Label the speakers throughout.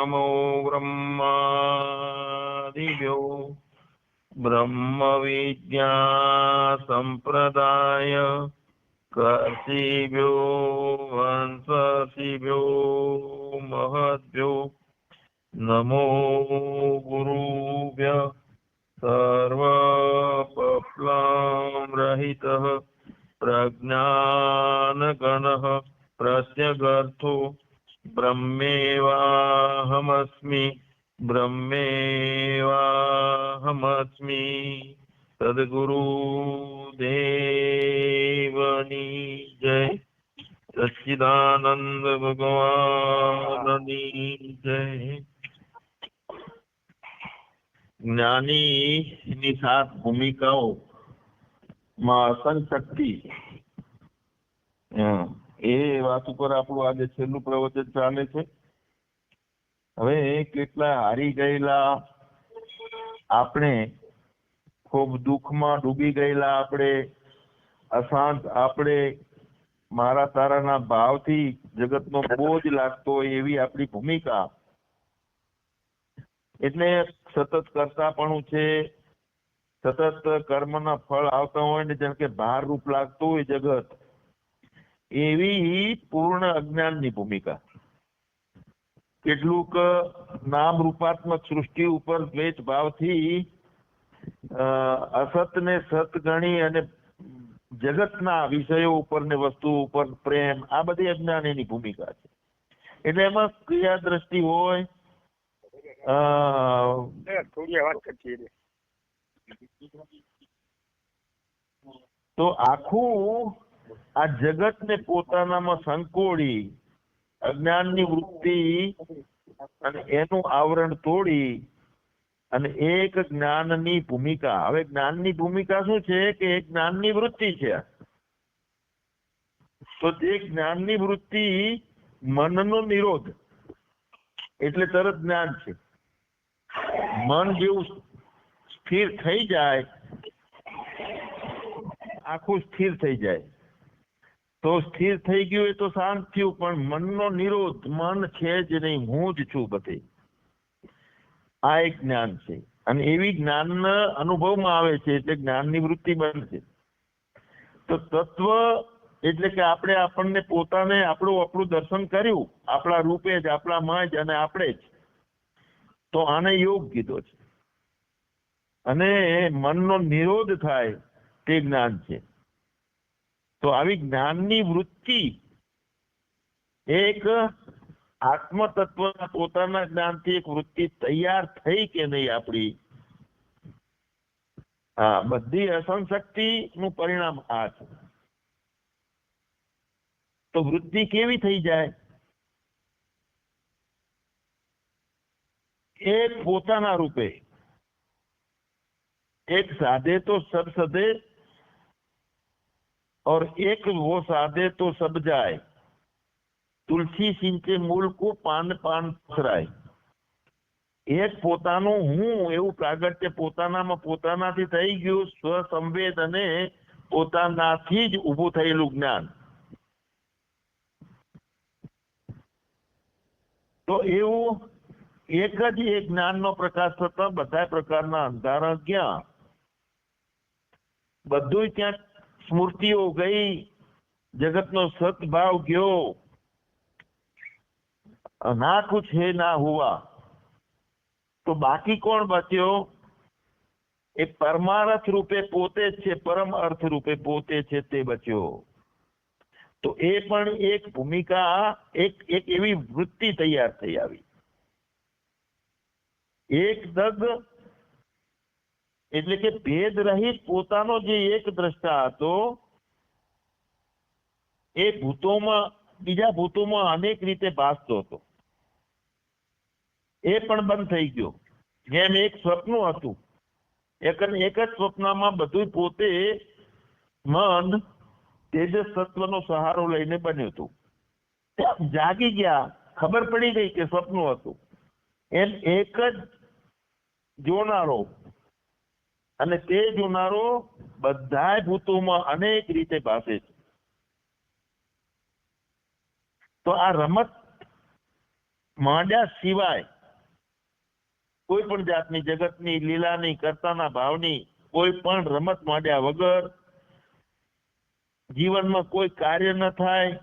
Speaker 1: નમો બ્રહ્માદિભ્યો બ્રહ્મ વિદ્યા સંપ્રદાય કર્ષિભ્યો વંશશિભ્યો મહદ્ભ્યો નમો ગુરુભ્ય સર્વપપ્લામરહિતः પ્રજ્ઞાનગણः પ્રત્યગર્થો બ્રહ્મેવાહમસ્મિ બ્રહ્મેવાહમસ્મિ સદગુરુ દેવની જય. સચ્ચિદાનંદ ભગવાનની જય. જ્ઞાની ની સાત ભૂમિકાઓ માં અસંશક્તિ હમ, એ વાત ઉપર આપણું આજે છેલ્લું પ્રવચન ચાલે છે. હવે કેટલા હારી ગયેલા આપણે, ખૂબ દુઃખમાં ડૂબી ગયેલા આપણે, અશાંત આપણે, મારા તારાના ભાવથી જગતનો બોજ લાગતો હોય એવી આપણી ભૂમિકા. એટલે સતત કરતાપણું છે. સતત કર્મના ફળ આવતા હોય ને જેમ કે ભાર રૂપ લાગતું હોય જગત એવી પૂર્ણ અજ્ઞાનની ભૂમિકા. કેટલુંક નામ રૂપાત્મક સૃષ્ટિ ઉપર દ્વેષ ભાવથી અસતને સત ગણી અને જગતના વિષયો ઉપર ને વસ્તુ ઉપર પ્રેમ, આ બધી અજ્ઞાનીની ભૂમિકા છે. એટલે એમાં ક્રિયા દ્રષ્ટિ હોય તો આખું આ જગતને પોતાનામાં સંકોળી અજ્ઞાનની વૃત્તિ અને એનું આવરણ તોડી અને એક જ્ઞાનની ભૂમિકા. હવે જ્ઞાનની ભૂમિકા શું છે કે એક જ્ઞાનની વૃત્તિ છે? તો તે જ્ઞાનની વૃત્તિ મનનો નિરોધ. એટલે તરત જ્ઞાન છે. મન જેવું સ્થિર થઈ જાય, આખું સ્થિર થઈ જાય. તો સ્થિર થઈ ગયું એ તો શાંત થયું, પણ મનનો નિરોધ, મન છે જ નહીં, હું જ છું બધે. આ એક જ્ઞાન છે. અને એવી જ્ઞાન અનુભવમાં આવે છે, એટલે જ્ઞાનની વૃત્તિ બનશે તો તત્વ એટલે કે આપણે આપણને પોતાને આપણું આપણું દર્શન કર્યું, આપણા રૂપે જ, આપણામાં જ અને આપણે જ. તો આને યોગ કીધો છે. અને મનનો નિરોધ થાય તે જ્ઞાન છે. તો આવી જ્ઞાનની વૃત્તિ એક આત્મ તત્વના પોતાના જ્ઞાનથી એક વૃત્તિ તૈયાર થઈ કે નહીં આપણી? હા, બધી અસંશક્તિ નું પરિણામ આ છે. તો વૃત્તિ કેવી થઈ જાય? એક પોતાના રૂપે. એક સાધે તો સદસદે और एक वो साधे तो सब जाए તુલસી સિંચે મૂળ કો પાન પાન પસરાય એક પોતાનું હું એવું પ્રાગટ્ય પોતાનામાં પોતાનાથી થઈ ગયું સ્વસંવેદ અને પોતાનાથી જ ઊભું થયેલું જ્ઞાન તો એવું એક જ એ જ્ઞાનનો પ્રકાશ થતા બધા પ્રકારના અંધારા ક્યાં બધું ત્યાં સ્મૃતિઓ ગઈ જગતનો સદભાવ ગયો ના કુછ હે ના હુઆ તો બાકી કોણ બચ્યો એ પરમાર્થ રૂપે પોતે જ છે પરમ અર્થ રૂપે પોતે છે તે બચ્યો તો એ પણ એક ભૂમિકા એક એક એવી વૃત્તિ તૈયાર થઈ આવી એક દગ એટલે કે ભેદ રહિત પોતાનો જે એક દ્રષ્ટા હતો, એ ભૂતોમાં, બીજા ભૂતોમાં અનેક રીતે ભાસતો હતો. એ પણ બંધ થઈ ગયો. જેમ એક સ્વપ્ન હતું. એક એક જ સ્વપ્નમાં બધું પોતે મન તેજસ તત્વનો સહારો લઈને બન્યું હતું. જાગી ગયા. ખબર પડી ગઈ કે સ્વપ્ન હતું. એમ એક જ જોનારો અને તે જોનારો બધાય ભૂતોમાં અનેક રીતે ભાસે છે. તો આ રમત માંડ્યા સિવાય કોઈ પણ જાતની જગતની લીલાની, કરતાના ભાવની, કોઈ પણ રમત માંડ્યા વગર જીવનમાં કોઈ કાર્ય ન થાય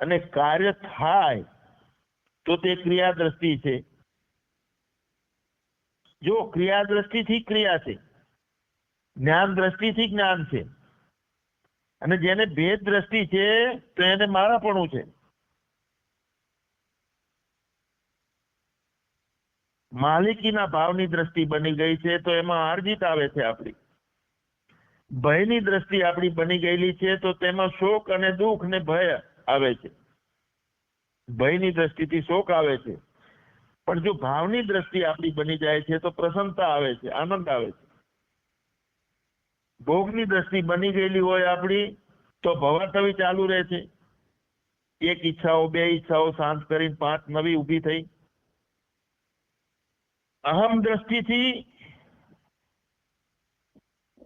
Speaker 1: અને કાર્ય થાય તો તે ક્રિયા દ્રષ્ટિ છે. જો ક્રિયા દ્રષ્ટિથી ક્રિયા છે જ્ઞાન દ્રષ્ટિથી જ્ઞાન છે. અને જેને ભેદ દ્રષ્ટિ છે, તો એને મારાપણું છે. માલિકીના ભાવની દ્રષ્ટિ બની ગઈ છે, તો એમાં હારજીત આવે છે આપણી. ભયની દ્રષ્ટિ આપણી બની ગયેલી છે, તો તેમાં શોક અને દુઃખ ને ભય આવે છે. ભયની દ્રષ્ટિથી શોક આવે છે. પણ જો ભાવની દ્રષ્ટિ આપણી બની જાય છે, તો પ્રસન્નતા આવે છે, આનંદ આવે છે. ભોગની દ્રષ્ટિ બની ગયેલી હોય આપણી, તો ભવાતવી ચાલુ રહે છે. એક ઈચ્છાઓ, બે ઈચ્છાઓ શાંત કરીને પાંચ નવી ઊભી થઈ. અહમ દ્રષ્ટિથી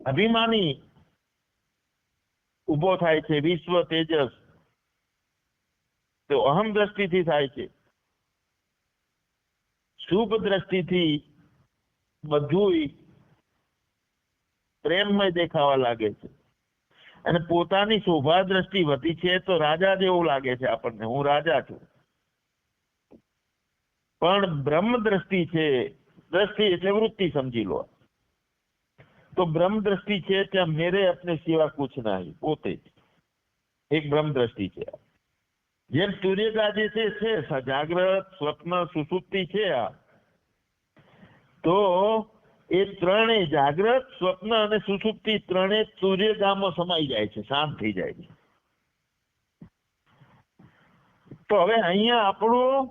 Speaker 1: અભિમાની ઊભો થાય છે, વિશ્વ તેજસ. તો અહમ દ્રષ્ટિથી થાય છે. શુભ દ્રષ્ટિથી બધું પ્રેમમય દેખાવા લાગે છે. અને પોતાની શોભા દ્રષ્ટિ વધી છે તો રાજા જેવું લાગે છે આપણને. હું રાજા છું. પણ બ્રહ્મ દ્રષ્ટિ છે, દ્રષ્ટિ એટલે વૃત્તિ સમજી લો. તો બ્રહ્મ દ્રષ્ટિ છે ત્યાં મેરે અપને સિવા કુછ નહીં, પોતે એક બ્રહ્મ દ્રષ્ટિ છે. જેમ સૂર્યકા છે જાગ્રત સ્વપ્ન, સુસુપ્તિ છે આ. તો એ ત્રણેય જાગ્રત સ્વપ્ન અને સુસુપ્તિ ત્રણેય સૂર્યગામાં સમાઈ જાય છે, શાંત થઈ જાય છે. તો હવે અહીંયા આપણું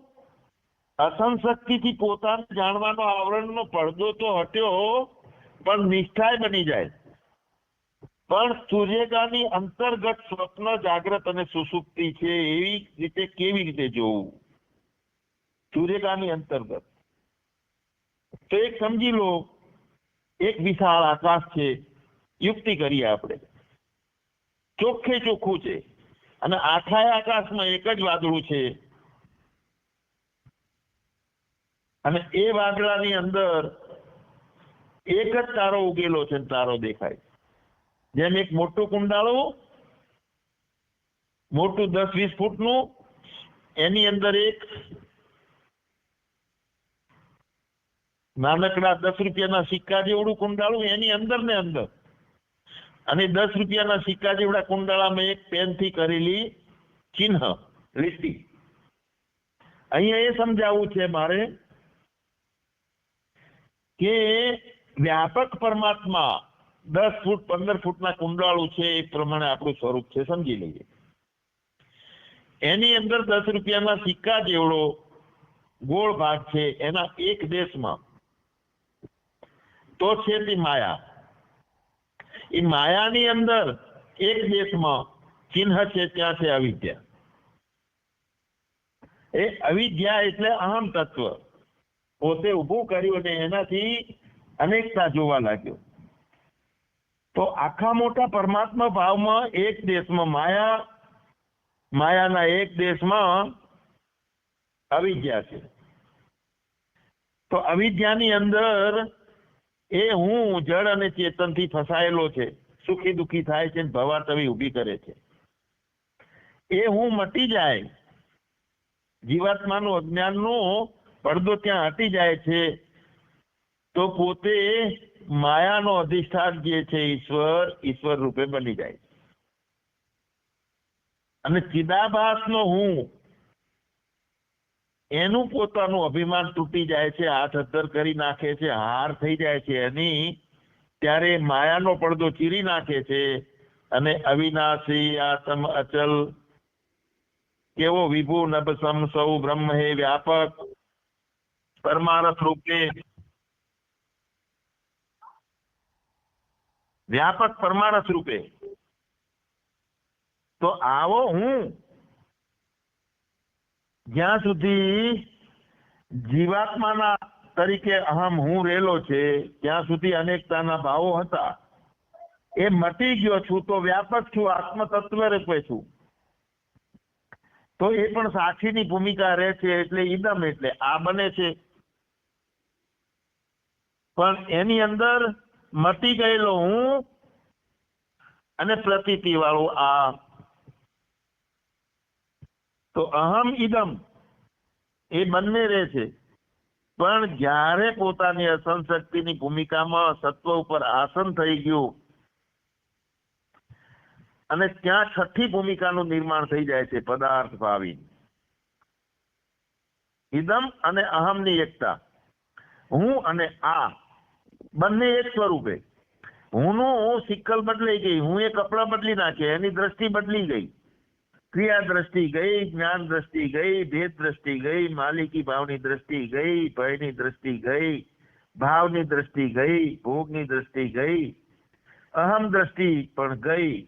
Speaker 1: અસંશક્તિથી પોતાને જાણવાનો આવરણનો પડદો તો હટ્યો, પણ નિષ્ઠાય બની જાય. પણ સૂર્યગાની અંતર્ગત સ્વપ્ન, જાગ્રત અને સુસુપ્તિ છે એવી રીતે કેવી રીતે જોવું? સૂર્યગાની અંતર્ગત. તો એક સમજી લો, એક વિશાળ આકાશ છે, યુક્તિ કરીએ આપણે. ચોખ્ખે ચોખ્ખું છે અને આખાય આકાશમાં એક જ વાદળું છે. અને એ વાદળાની અંદર એક જ તારો ઉગેલો છે તારો દેખાય જેમ એક મોટું કુંડાળું, મોટું દસ વીસ ફૂટનું, એની અંદર એક નાનકડા દસ રૂપિયાના સિક્કા જેવડું કુંડાળું એની અંદર ને અંદર. અને દસ રૂપિયાના સિક્કા જેવડા કુંડાળામાં એક પેનથી કરેલી ચિહ્ન લીટી અહીંયા એ સમજાવવું છે મારે કે વ્યાપક પરમાત્મા દસ ફૂટ, પંદર ફૂટના કુંડાળું છે એ પ્રમાણે આપણું સ્વરૂપ છે, સમજી લઈએ. એની અંદર દસ રૂપિયાના સિક્કા જેવડો ગોળ ભાગ છે, એના એક દેશમાં. તો છે તે માયા. એ માયાની અંદર એક દેશમાં ચિહ્ન છે, ત્યાં છે અવિદ્યા. એ અવિદ્યા એટલે અહમ તત્વ. પોતે ઊભું કર્યું અને એનાથી અનેકતા જોવા લાગ્યો. તો આખા મોટા પરમાત્મા ભાવમાં એક દેશમાં માયા, માયાના એક દેશમાં અવિદ્યા છે. તો અવિદ્યાની અંદર એ હું જળ અને ચેતનથી ફસાયેલો છે, સુખી દુખી થાય છે ભવાતવી ઊભી કરે છે. એ હું મટી જાય, જીવાત્માનું અજ્ઞાનનો પડદો ત્યાં હટી જાય છે, તો પોતે માયાનો અધિષ્ઠાન જે છે, ઈશ્વર ઈશ્વર રૂપે બની જાય અને ચિદાભાસનો હું, એનું પોતાનું અભિમાન તૂટી જાય છે, હાથ અદ્દર કરી નાખે છે, હાર થઈ જાય છે, એની ત્યારે માયાનો પડદો ચીરી નાખે છે અને અવિનાશી આત્મ અચલ, કેવો વિભુ, નભસમ, સૌ બ્રહ્મ હે વ્યાપક, પરમારથ રૂપે વ્યાપક પરમાણસ રૂપે. તો આવો હું જ્યાં સુધી જીવાત્માના તરીકે અહમ હું રહેલો છે, ત્યાં સુધી અનેકતાના ભાવો હતા. એ મટી ગયો છું તો વ્યાપક છું આત્મ તત્વ રૂપે છું. તો એ પણ સાક્ષીની ભૂમિકા રહે છે એટલે ઈદમ એટલે આ બને છે. પણ એની અંદર મટી ગયેલો હું અને પ્રતીતિ વાળું આ. તો અહમ ઈદમ એ બંને રહે છે. પણ જ્યારે પોતાની અસન ભૂમિકામાં સત્વ ઉપર આસન થઈ ગયું અને ત્યાં છઠ્ઠી ભૂમિકાનું નિર્માણ થઈ જાય છે, પદાર્થ ભાવી ઇદમ અને અહમની એકતા. હું અને આ બંને એક સ્વરૂપે. હુંનું હું સિક્કલ બદલાઈ ગઈ, હું એ કપડા બદલી નાખે એની દ્રષ્ટિ બદલી ગઈ. ક્રિયા દ્રષ્ટિ ગઈ, જ્ઞાન દ્રષ્ટિ ગઈ, ભેદ દ્રષ્ટિ ગઈ, માલિકી ભાવની દ્રષ્ટિ ગઈ, ભયની દ્રષ્ટિ ગઈ, ભાવની દ્રષ્ટિ ગઈ, ભોગની દ્રષ્ટિ ગઈ, અહમ દ્રષ્ટિ પણ ગઈ.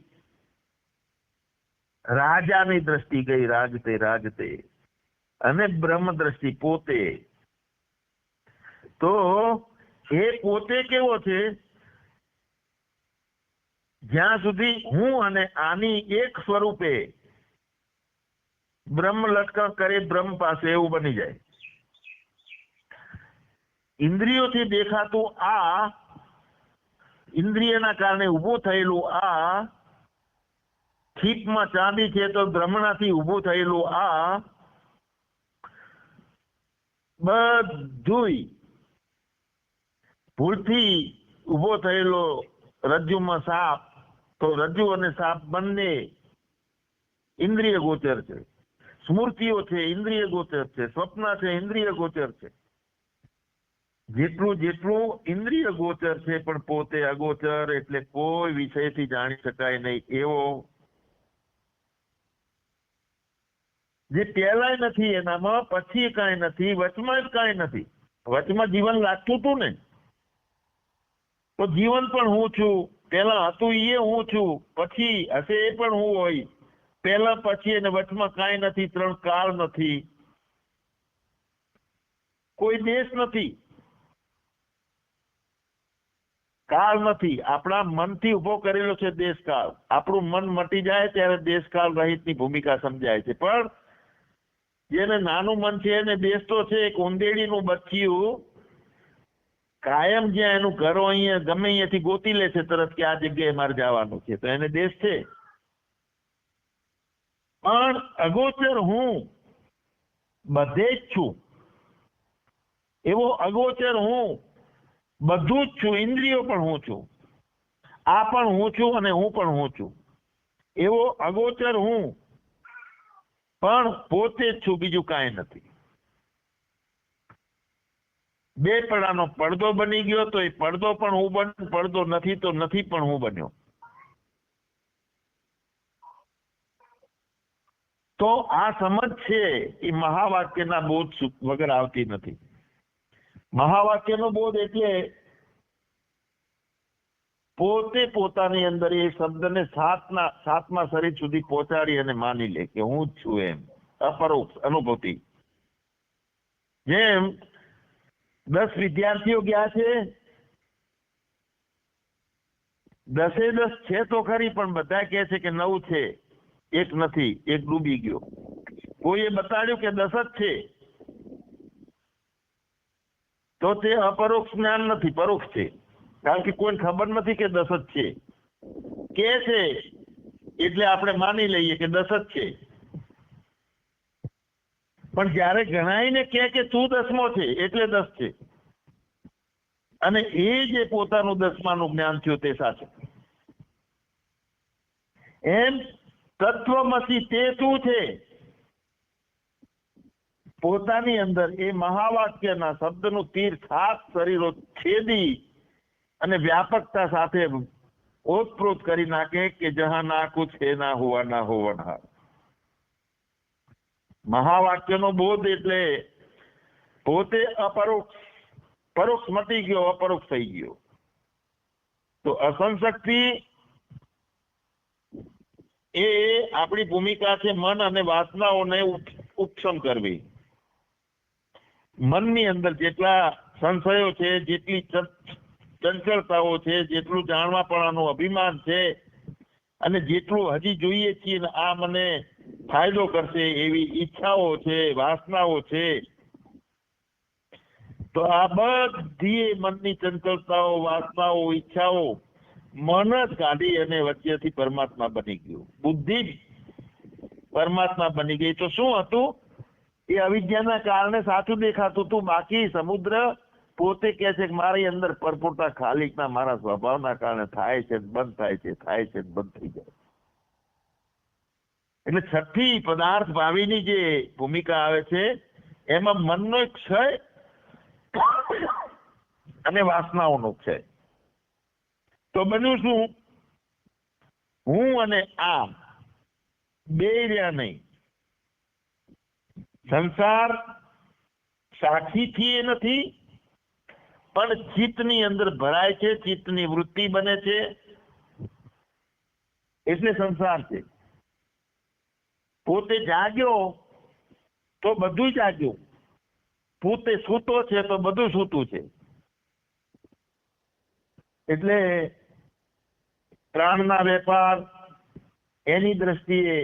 Speaker 1: રાજાની દ્રષ્ટિ ગઈ રાજતે રાજતે અને બ્રહ્મ દ્રષ્ટિ પોતે. તો એ પોતે કેવો છે? જ્યાં સુધી હું અને આની એક સ્વરૂપે બ્રહ્મ લટકણ કરે બ્રહ્મ પાસે એવું બની જાય. ઇન્દ્રિયોથી દેખાતું આ ઇન્દ્રિયના કારણે ઊભું થયેલું આ છીપમાં ચાંદી છે તો બ્રહ્મણાથી ઊભું થયેલું આ બધુંય ભૂલથી ઊભો થયેલો રજ્જુમાં સાપ, તો રજ્જુ અને સાપ બંને ઇન્દ્રિય ગોચર છે. સ્મૃતિઓ છે, ઇન્દ્રિય ગોચર છે, સ્વપ્ન છે, ઇન્દ્રિય ગોચર છે. જેટલું જેટલું ઇન્દ્રિય ગોચર છે, પણ પોતે અગોચર એટલે કોઈ વિષયથી જાણી શકાય નહીં. એવો જે પહેલાય નથી એનામાં, પછી કાંઈ નથી, વચમાં જ કાંઈ નથી. વચમાં જીવન લાગતું હતું ને તો જીવન પણ હું છું. પેલા હતું એ હું છું. પછી હશે એ પણ હું હોય. પેલા પછી અને વચમાં કાંઈ નથી, ત્રણ કાળ નથી. કોઈ દેશ નથી. કાળ નથી. આપણા મનથી ઊભો કરેલો છે દેશકાળ. આપણું મન મટી જાય ત્યારે દેશકાળ રહિતની ભૂમિકા સમજાય છે. પણ જેને નાનું મન છે એને દેશ તો છે, એક ઉંદેડીનું બચ્ચિયું કાયમ જ્યાં એનું ઘરો અહીંયા, ગમે અહીંયાથી ગોતી લે છે તરત કે આ જગ્યાએ મારે જવાનું છે. તો એને દેશ છે. પણ અગોચર હું બધે જ છું. એવો અગોચર હું બધું જ છું. ઇન્દ્રિયો પણ હું છું. આ પણ હું છું અને હું પણ હું છું. એવો અગોચર હું. પણ પોતે જ છું, બીજું કાંઈ નથી. બે પડાનો પડદો બની ગયો તો એ પડદો પણ હું બન્યો પડદો નથી તો નથી પણ હું બન્યો. તો આ સમજ છે એ મહાવાક્યના બોધ વગર આવતી નથી. મહાવાક્યનો બોધ એટલે પોતે પોતાની અંદર એ શબ્દને સાતના, સાતમા શરીર સુધી પહોંચાડી અને માની લે કે હું જ છું એમ. અપરોક્ષ અનુભૂતિ. જેમ દસ વિદ્યાર્થીઓ ગયા છે દસે દસ છે તો ખરી પણ બધા કહે છે કે નવ છે એક નથી એક ડૂબી ગયો કોઈએ બતાડ્યું કે દસ જ છે તો તે અપરોક્ષ જ્ઞાન નથી પરોક્ષ છે કારણ કે કોઈને ખબર નથી કે દસ જ છે। કે છે? એટલે આપણે માની લઈએ કે દસ જ છે। પણ જ્યારે ગણાઈને કે કે તું દસમો છે, એટલે દસ છે. અને એ જે પોતાનું દસમાનું જ્ઞાન થયું તે સાચું એમ તત્વમસી તે તું છે? પોતાની અંદર એ મહાવાક્યના શબ્દનું તીર સાત શરીરો છેદી અને વ્યાપકતા સાથે ઓતપ્રોત કરી નાખે કે જહા ના કુછ હે ના હોવા ના હોવનહાર મહાવાક્યનો બોધ એટલે પોતે અપરોક્ષ, પરોક્ષ મટી ગયો, અપરોક્ષ થઈ ગયો. તો અસંશક્તિ એ આપણી ભૂમિકા છે મન અને વાસનાઓને ઉપ- કરવી. મનની અંદર જેટલા સંશયો છે, જેટલી ચંચળતાઓ છે, જેટલું જાણવાપણાનું અભિમાન છે, અને જેટલું હજી જોઈએ છીએ આ મને ફાયદો કરશે એવી ઈચ્છાઓ છે, વાસનાઓ છે. તો આ બધી મનની ચંચળતાઓ, વાસનાઓ, ઈચ્છાઓ મન જ કાઢી અને વચ્ચેથી પરમાત્મા બની ગયું. બુદ્ધિ પરમાત્મા બની ગઈ. તો શું હતું? એ અવિદ્યાના કારણે સાચું દેખાતું હતું. બાકી સમુદ્ર પોતે કહે છે કે મારી અંદર પરપોટા ખાલીકના મારા સ્વભાવના કારણે થાય છે બંધ થાય છે થાય છે બંધ થઈ જાય એટલે છઠ્ઠી પદાર્થ ભાવીની જે ભૂમિકા આવે છે, એમાં મનનો ક્ષય અને વાસનાઓનો ક્ષય. તો બન્યું શું? હું અને આ બે રહ્યા નહીં. સંસાર સાક્ષીથી એ નથી, પણ ચિત્તની અંદર ભરાય છે, ચિત્તની વૃત્તિ બને છે. એટલે સંસાર છે. પોતે જાગ્યો તો બધું જાગ્યું. પોતે સૂતો છે તો બધું સૂતું છે. એટલે પ્રાણના વેપાર એની દ્રષ્ટિએ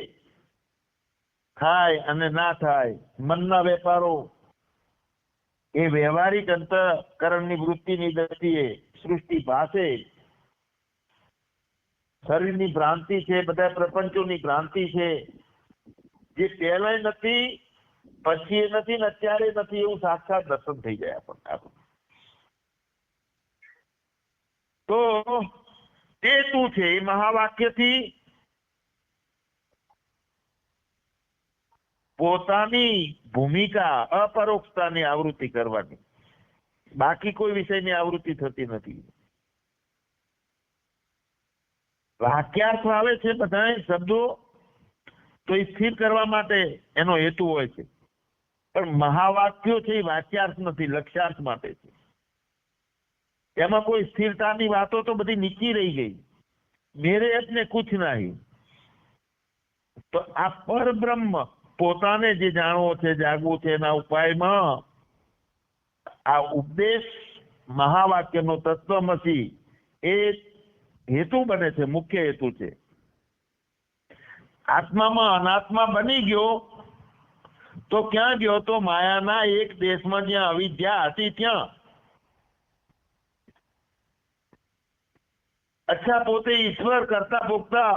Speaker 1: થાય અને ના થાય, મનના વેપારો એ વ્યવહારિક અંતકરણની વૃત્તિની દ્રષ્ટિએ સૃષ્ટિ ભાષે શરીરની ભ્રાંતિ છે, બધા પ્રપંચોની ભ્રાંતિ છે. જે પહેલાય નથી, પછી એ નથી ને અત્યારે નથી એવું સાક્ષાત દર્શન થઈ જાય આપણને. તો તે તું છે? એ મહાવાક્યથી પોતાની ભૂમિકા અપરોક્ષતાની આવૃત્તિ કરવાની. બાકી કોઈ વિષયની આવૃત્તિ થતી નથી. વાક્યાર્થ આવે છે બધા શબ્દો તો એ સ્થિર કરવા માટે એનો હેતુ હોય છે. પણ મહાવાક્યો છે એ વાક્યાર્થ નથી, લક્ષ્યાર્થ માટે છે. એમાં કોઈ સ્થિરતાની વાતો તો બધી નીચી રહી ગઈ. મેરે અપને કુછ નહીં. તો આ પરબ્રહ્મ પોતાને જે જાણવો છે, જાગવું છે એના ઉપાયમાં આ ઉપદેશ મહાવાક્યનો તત્વમસી એ હેતુ બને છે, મુખ્ય હેતુ છે. આત્મામાં અનાત્મા બની ગયો, તો ક્યાં ગયો? તો માયાના એક દેશમાં જ્યાં અવિદ્યા હતી ત્યાં. અચ્છા, પોતે ઈશ્વર કરતા પોગતા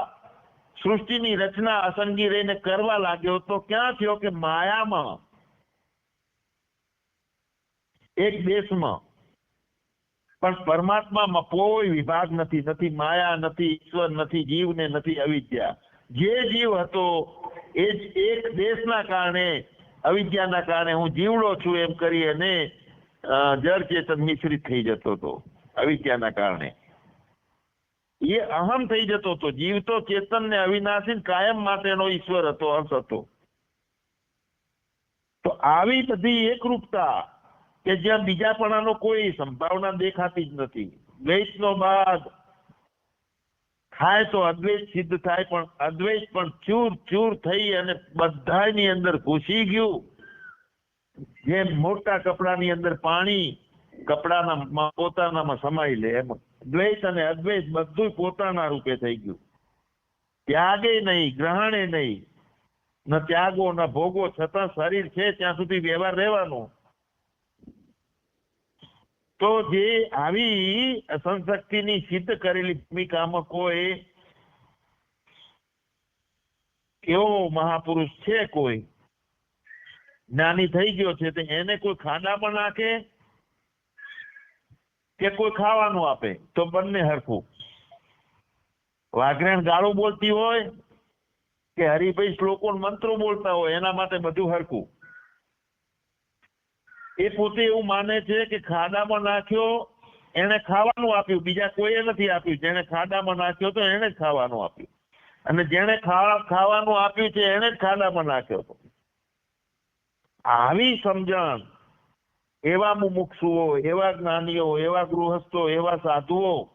Speaker 1: સૃષ્ટિની રચના અસંગી રહીને કરવા લાગ્યો, તો ક્યાં થયો કે માયામાં? એક દેશમાં. પણ પરમાત્મામાં કોઈ વિભાગ નથી નથી માયા, નથી ઈશ્વર, નથી જીવ ને નથી અવિદ્યા. જે જીવ હતો, એ જ એક દેશના કારણે, અવિદ્યાના કારણે હું જીવડો છું એમ કરી અને જળ ચેતન મિશ્રિત થઈ જતો હતો, અવિદ્યાના કારણે. એ અહમ થઈ જતો હતો. જીવ તો ચેતન ને અવિનાશી, કાયમ માટેનો ઈશ્વર હતો, અંશ હતો. તો આવી બધી એકરૂપતા કે જ્યાં બીજાપણાનો કોઈ સંભાવના દેખાતી જ નથી. દ્વૈતનો બાદ થાય તો અદ્વૈત સિદ્ધ થાય, પણ અદ્વૈત પણ ચૂર ચૂર થઈ અને બધાની અંદર ઘૂસી ગયું. જેમ મોટા કપડાની અંદર પાણી કપડાના પોતાનામાં સમાઈ લે એમ. દ્વૈત અને અદ્વૈત બધું પોતાના રૂપે થઈ ગયું. ત્યાગે નહીં, ગ્રહણે નહીં. ન ત્યાગો, ન ભોગો, છતાં શરીર છે, ત્યાં સુધી વ્યવહાર રહેવાનો. તો જે આવી સંશક્તિની સિદ્ધ કરેલી ભૂમિકામાં કોઈ એવો મહાપુરુષ છે કોઈ? નાની થઈ ગયો છે તે એને કોઈ ખાડામાં નાખે કે કોઈ ખાવાનું આપે? તો બંને હરખું. વાઘરેણ ગાળું બોલતી હોય કે હરિભાઈ શ્લોકો મંત્રો બોલતા હોય, એના માટે બધું હરખું. એ પોતે એવું માને છે કે ખાડામાં નાખ્યો એને ખાવાનું આપ્યું. બીજા કોઈએ નથી આપ્યું. જેને ખાડામાં નાખ્યો તો એને જ ખાવાનું આપ્યું. અને જેને ખાવાનું આપ્યું છે એને જ ખાડામાં નાખ્યો હતો. આવી સમજણ એવા મુમુક્ષુઓ, એવા જ્ઞાનીઓ, એવા ગૃહસ્થો, એવા સાધુઓ,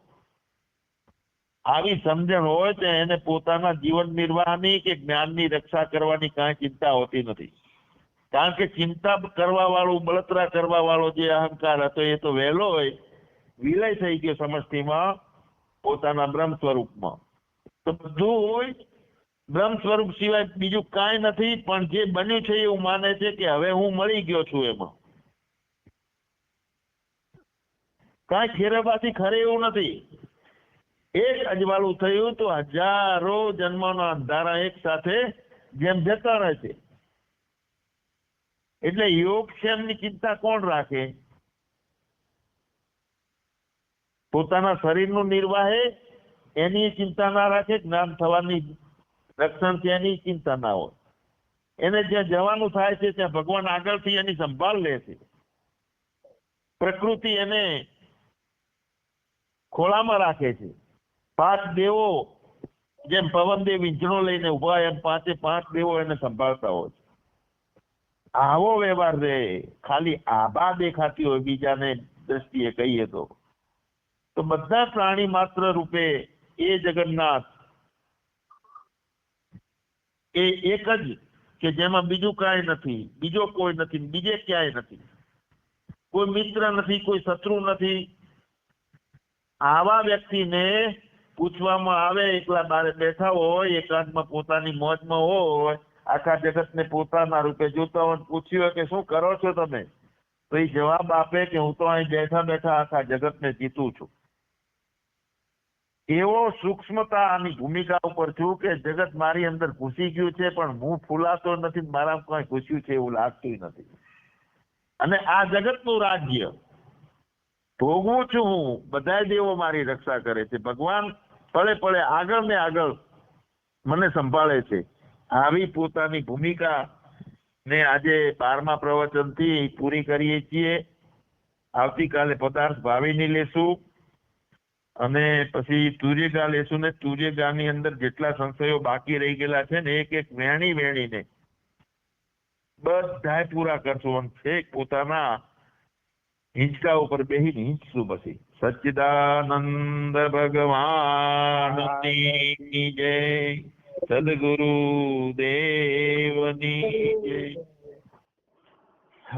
Speaker 1: આવી સમજણ હોય તો એને પોતાના જીવન નિર્વાહની કે જ્ઞાનની રક્ષા કરવાની કાંઈ ચિંતા હોતી નથી. કારણ કે ચિંતા કરવા વાળો બળતરા કરવા વાળો જે અહંકાર હતો એ તો વહેલો હોય, વિલય થઈ ગયો સમષ્ટિમાં પોતાના બ્રહ્મ સ્વરૂપમાં. તો બધું હોય, બ્રહ્મ સ્વરૂપ સિવાય બીજું કાંઈ નથી, પણ જે બન્યું છે એવું માને છે કે હવે હું મળી ગયો છું એમાં. કાંઈ ખેરવાથી ખરે એવું નથી. એક અજવાળું થયું તો હજારો જન્મના અંધારા એક સાથે જેમ જતા રહે છે. એટલે યોગક્ષેમની ચિંતા કોણ રાખે? પોતાના શરીરનું નિર્વાહે એની ચિંતા ના રાખે, જ્ઞાન થવાની રક્ષણ છે એની ચિંતા ના હોય. એને જ્યાં જવાનું થાય છે, ત્યાં ભગવાન આગળથી એની સંભાળ લે છે. પ્રકૃતિ એને ખોળામાં રાખે છે. પાંચ દેવો જેમ પવનદેવ વીંચણો લઈને ઊભા એમ પાંચે પાંચ દેવો એને સંભાળતા હોય છે. આવો વ્યવહાર રે ખાલી આભા દેખાતી હોય, બીજાને દ્રષ્ટિએ કહીએ તો. તો બધા પ્રાણી માત્ર રૂપે એ જગન્નાથ. એ એક જ કે જેમાં બીજું કાંઈ નથી, બીજો કોઈ નથી, બીજે ક્યાંય નથી. કોઈ મિત્ર નથી, કોઈ શત્રુ નથી. આવા વ્યક્તિને પૂછવામાં આવે, એકલા બારે બેઠા હોય, એકાંતમાં પોતાની મોજમાં હોય આખા જગતને પોતાના રૂપે જોતા હોય પૂછ્યું કે શું કરો છો તમે? તો એ જવાબ આપે કે હું તો અહીં બેઠા બેઠા આખા જગતને જીતું છું. એવો સૂક્ષ્મતા આની ભૂમિકા ઉપર છું કે જગત મારી અંદર ઘૂસી ગયું છે, પણ હું ફૂલાતો નથી મારા કઈ ઘૂસ્યું છે એવું લાગતું નથી. અને આ જગતનું રાજ્ય, ભોગવું છું હું બધા દેવો મારી રક્ષા કરે છે. ભગવાન પળે પળે આગળ ને આગળ મને સંભાળે છે. આવી પોતાની ભૂમિકા ને આજે બારમા પ્રવચનથી પૂરી કરીએ છીએ. આવતીકાલે પદાર્થ ભાવીની લેશું અને પછી તુર્યગા લેશું ને તુર્યગાની અંદર જેટલા સંશયો બાકી રહી ગયેલા છે ને એક એક વેણી વેણીને બધા પૂરા કરશું અને છેક પોતાના હિંચકા ઉપર બેહીને હિંચશું પછી. સચ્ચિદાનંદ ભગવાન જય. સદગુરુ દેવની જય